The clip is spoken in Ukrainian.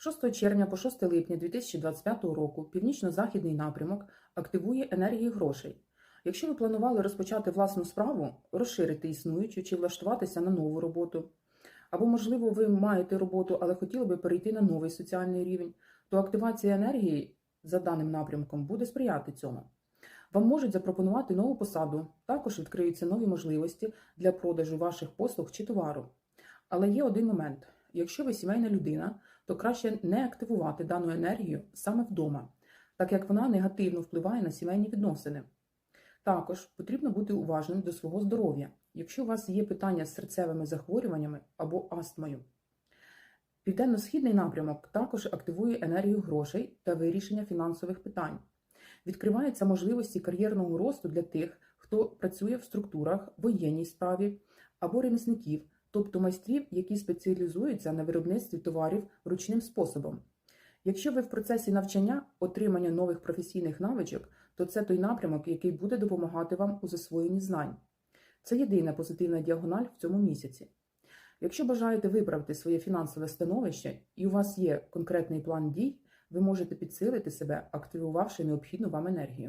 6 червня по 6 липня 2025 року північно-західний напрямок активує енергії грошей. Якщо ви планували розпочати власну справу, розширити існуючу чи влаштуватися на нову роботу, або, можливо, ви маєте роботу, але хотіли би перейти на новий соціальний рівень, то активація енергії за даним напрямком буде сприяти цьому. Вам можуть запропонувати нову посаду, також відкриються нові можливості для продажу ваших послуг чи товару. Але є один момент: якщо ви сімейна людина, то краще не активувати дану енергію саме вдома, так як вона негативно впливає на сімейні відносини. Також потрібно бути уважним до свого здоров'я, якщо у вас є питання з серцевими захворюваннями або астмою. Південно-східний напрямок також активує енергію грошей та вирішення фінансових питань. Відкриваються можливості кар'єрного росту для тих, хто працює в структурах, воєнній справі або ремісників, тобто майстрів, які спеціалізуються на виробництві товарів ручним способом. Якщо ви в процесі навчання отримання нових професійних навичок, то це той напрямок, який буде допомагати вам у засвоєнні знань. Це єдина позитивна діагональ в цьому місяці. Якщо бажаєте виправити своє фінансове становище і у вас є конкретний план дій, ви можете підсилити себе, активувавши необхідну вам енергію.